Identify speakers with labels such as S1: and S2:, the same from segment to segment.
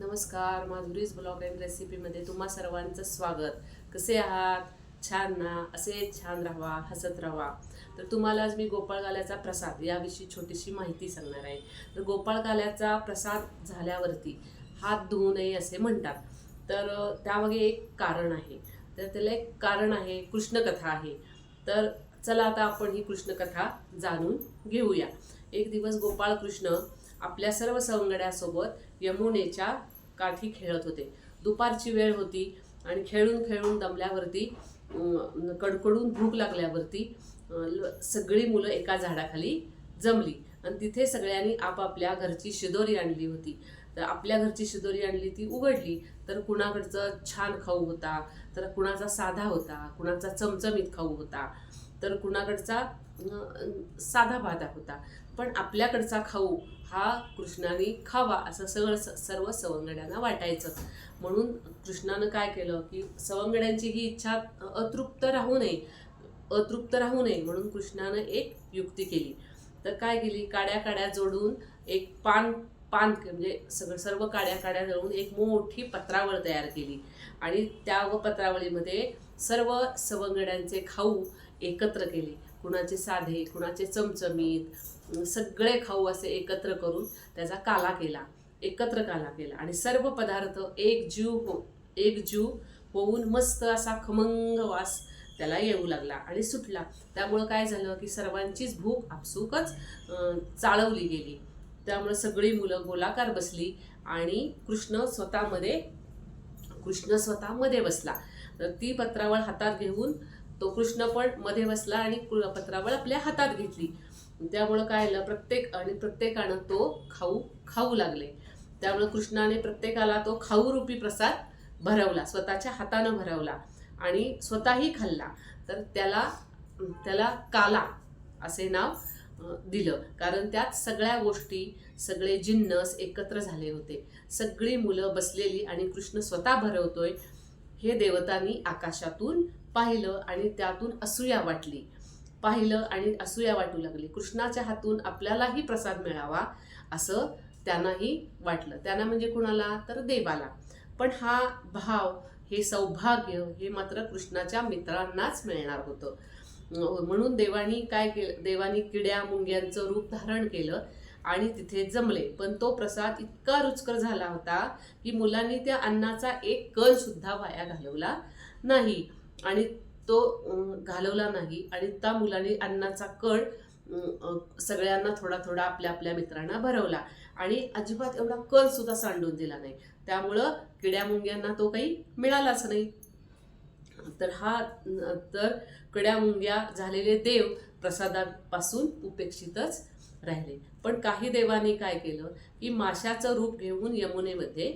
S1: नमस्कार Madhuri's blog and रेसिपीमध्ये तुम्हा सर्वांचं स्वागत. कसे आहात? छान ना? असे छान राहा हसत राहा. तर तुम्हाला आज मी गोपाळकाल्याचा प्रसाद याविषयी छोटीशी माहिती सांगणार आहे. तर गोपाळकाल्याचा प्रसाद झाल्यावरती हात धुवू नये असे म्हणतात. तर त्यामागे एक कारण आहे. तर त्याला एक कारण आहे कृष्णकथा आहे. तर चला आता आपण ही कृष्णकथा जाणून घेऊया. एक दिवस गोपाळ कृष्ण आपल्या सर्व सवंगड्यासोबत यमुनेच्या काठी खेळत होते. दुपारची वेळ होती आणि खेळून खेळून दमल्यावरती कडकडून भूक लागल्यावरती ल- सगळी मुलं एका झाडाखाली जमली. आणि तिथे सगळ्यांनी आपापल्या घरची शिदोरी आणली होती. तर आपल्या घरची शिदोरी आणली ती उघडली तर कुणाकडचं छान खाऊ होता तर कुणाचा साधा होता कुणाचा चमचमीत खाऊ होता. तर कुणाकडचा साधा बाधा होता. पण आपल्याकडचा खाऊ हा कृष्णाने खावा असं सगळं स- सर्व सवंगड्यांना वाटायचं. म्हणून कृष्णानं काय केलं की सवंगड्यांची ही इच्छा अतृप्त राहू नये अतृप्त राहू नये म्हणून कृष्णानं एक युक्ती केली. तर काय केली? काड्या काड्या जोडून एक पान पान म्हणजे सगळं सर्व काड्या काड्या जोडून एक मोठी पत्रावळ तयार केली. आणि त्या व पत्रावळीमध्ये सर्व सवंगड्यांचे खाऊ एकत्र केले. कुणाचे साधे कुणाचे चमचमीत सगळे खाऊ असे एकत्र करून त्याचा काला केला. एकत्र काला केला. आणि सर्व पदार्थ एक जीव हो एक जीव होऊन मस्त असा खमंग वास त्याला येऊ लागला आणि सुटला. त्यामुळं काय झालं की सर्वांचीच भूक आपसुकच चाळवली गेली. त्यामुळं सगळी मुलं गोलाकार बसली आणि कृष्ण स्वतःमध्ये कृष्ण स्वतः मध्ये बसला. तर ती पत्रावळ हातात घेऊन तो कृष्ण पण मध्ये बसला आणि पत्रावळ आपल्या हातात घेतली. त्यामुळं काय झालं प्रत्येक आणि प्रत्येकानं तो खाऊ खाऊ लागले. त्यामुळे कृष्णाने प्रत्येकाला तो खाऊ रूपी प्रसाद भरवला स्वतःच्या हातानं भरवला आणि स्वतःही खाल्ला. तर त्याला त्याला काला असे नाव दिलं. कारण त्यात सगळ्या गोष्टी सगळे जिन्नस एकत्र झाले होते. सगळी मुलं बसलेली आणि कृष्ण स्वतः भरवतोय हे देवतांनी आकाशातून पाहिलं आणि त्यातून असूया वाटली. पाहिलं आणि असूया वाटू लागली. कृष्णाच्या हातून आपल्यालाही प्रसाद मिळावा असं त्यांनाही वाटलं. त्यांना म्हणजे कुणाला? तर देवाला. पण हा भाव हे सौभाग्य हे मात्र कृष्णाच्या मित्रांनाच मिळणार होतं. म्हणून देवानी काय केलं देवानी किड्या मुंग्यांचं रूप धारण केलं आणि तिथे जमले. पण तो प्रसाद इतका रुचकर झाला होता की मुलांनी त्या अन्नाचा एक कण सुद्धा वाया घालवला नाही. आणि तो घालवला नाही. आणि त्या मुलाने अन्नाचा कण सगळ्यांना थोडा थोडा आपल्या आपल्या मित्रांना भरवला. आणि अजिबात एवढा कण सुद्धा सांडून दिला नाही. त्यामुळं किड्या मुंग्यांना तो काही मिळालाच नाही. तर हा तर किड्यामुंग्या झालेले देव प्रसादापासून उपेक्षितच राहिले. पण काही देवांनी काय केलं? की माशाचं रूप घेऊन यमुनेमध्ये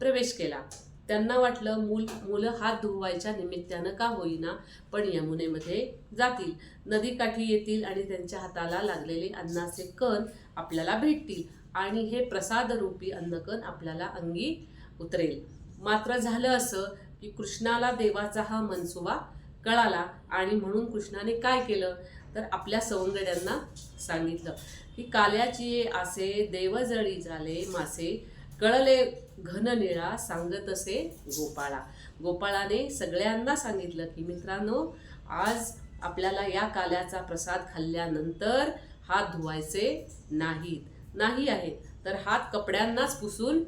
S1: प्रवेश केला. त्यांना वाटलं मूल मुलं हात धुवायच्या निमित्तानं का होईना पण यमुनेमध्ये जातील. नदीकाठी येतील आणि त्यांच्या हाताला लागलेले अन्नाचे कण आपल्याला भेटतील आणि हे प्रसादरूपी अन्नकण आपल्याला अंगी उतरेल. मात्र झालं असं की कृष्णाला देवाचा हा मनसुबा कळाला आणि म्हणून कृष्णाने काय केलं? तर आपल्या सवंगड्यांना सांगितलं की काल्याची आसे देवजळी झाले मासे कळले घन निळा सांगत असे गोपाळा. गोपाळाने सगळ्यांना सांगितलं की मित्रांनो आज आपल्याला या काल्याचा प्रसाद खाल्ल्यानंतर हात धुवायचे नाहीत. नाही आहेत तर हात कपड्यांनाच पुसून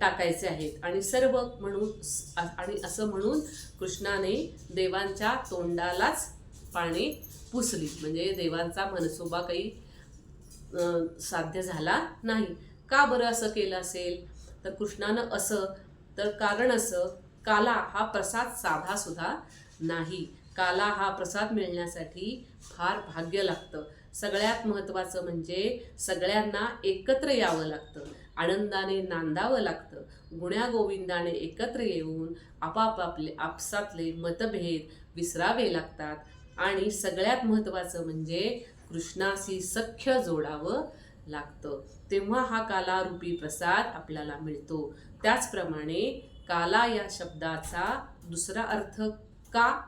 S1: टाकायचे आहेत. आणि सर्व म्हणून आणि असं म्हणून कृष्णाने देवांच्या तोंडालाच पाणी पुसली. म्हणजे देवांचा मनसोबा काही साध्य झाला नाही. का बरं असं केलं असेल? तर कृष्णानं असं तर कारण असं काला हा प्रसाद साधा सुद्धा नाही. काला हा प्रसाद मिळण्यासाठी फार भाग्य लागतं. सगळ्यात महत्त्वाचं म्हणजे सगळ्यांना एकत्र यावं लागतं. आनंदाने नांदावं लागतं. गुण्या गोविंदाने एकत्र येऊन आपापले आपसातले मतभेद विसरावे लागतात. आणि सगळ्यात महत्त्वाचं म्हणजे कृष्णाशी सख्य जोडावं लागतं. तेव्हा हा कालारूपी प्रसाद आपल्याला मिळतो. त्याचप्रमाणे काला या शब्दाचा दुसरा अर्थ का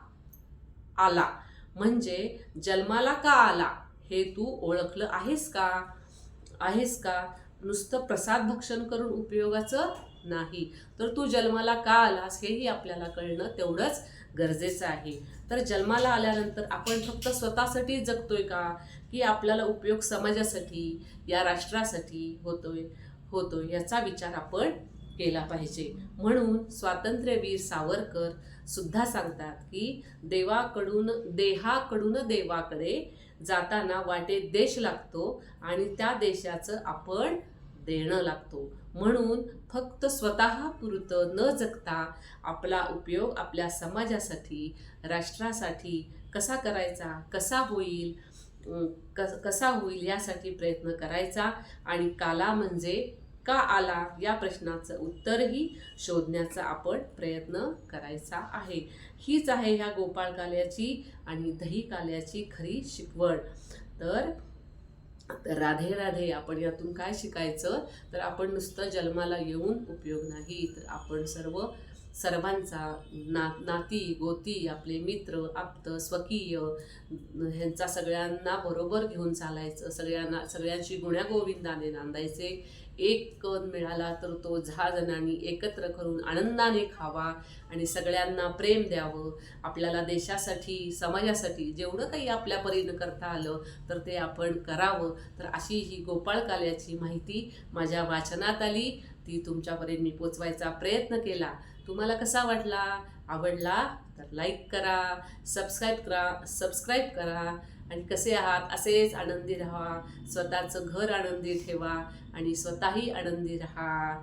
S1: आला? म्हणजे जन्माला का आला? हे तू ओळखलं आहेस का? आहेस का? नुसतं प्रसाद भक्षण करून उपयोगाचं नाही. तर तू जन्माला का आलास हेही आपल्याला कळणं तेवढंच गरजेचं आहे. तर जन्माला आल्यानंतर आपण फक्त स्वतःसाठी जगतोय का? की आपल्याला उपयोग समाजासाठी या राष्ट्रासाठी होतोय होतोय याचा विचार आपण केला पाहिजे. म्हणून स्वातंत्र्यवीर सावरकर सुद्धा सांगतात की देवाकडून देहाकडून देवाकडे जाताना वाटेत देश लागतो आणि त्या देशाचं आपण देणं लागतो. म्हणून फक्त स्वतःपुरतं न जगता आपला उपयोग आपल्या समाजासाठी राष्ट्रासाठी कसा करायचा कसा होईल कस कसा होईल यासाठी प्रयत्न करायचा आणि काला म्हणजे का आला या प्रश्नाचं उत्तरही शोधण्याचा आपण प्रयत्न करायचा आहे. हीच आहे ह्या गोपाळ काल्याची आणि दही काल्याची खरी शिकवण. तर तर राधे राधे आपण यातून काय शिकायचं? तर आपण नुसतं जन्माला येऊन उपयोग नाही. तर आपण सर्व सर्वांचा ना नाती गोती आपले मित्र आप्त स्वकीय ह्यांचा सगळ्यांना बरोबर घेऊन चालायचं सगळ्यांना सगळ्यांशी गुण्यागोविंदाने नांदायचे. एक कण मिळाला तर तो झा जणांनी एकत्र करून आनंदाने खावा आणि सगळ्यांना प्रेम द्यावं. आपल्याला देशासाठी समाजासाठी जेवढं काही आपल्या परीनं करता आलं तर ते आपण करावं. तर अशी ही गोपाळ काल्याची माहिती माझ्या वाचनात आली. ती तुमच्यापर्यंत मी पोचवायचा प्रयत्न केला. तुम्हाला कसा वाटला? आवडला? तर लाईक करा सबस्क्राईब करा सबस्क्राईब करा. आणि कसे आहात? असेच आनंदी राहा. स्वतःचं घर आनंदी ठेवा आणि स्वतःही आनंदी राहा.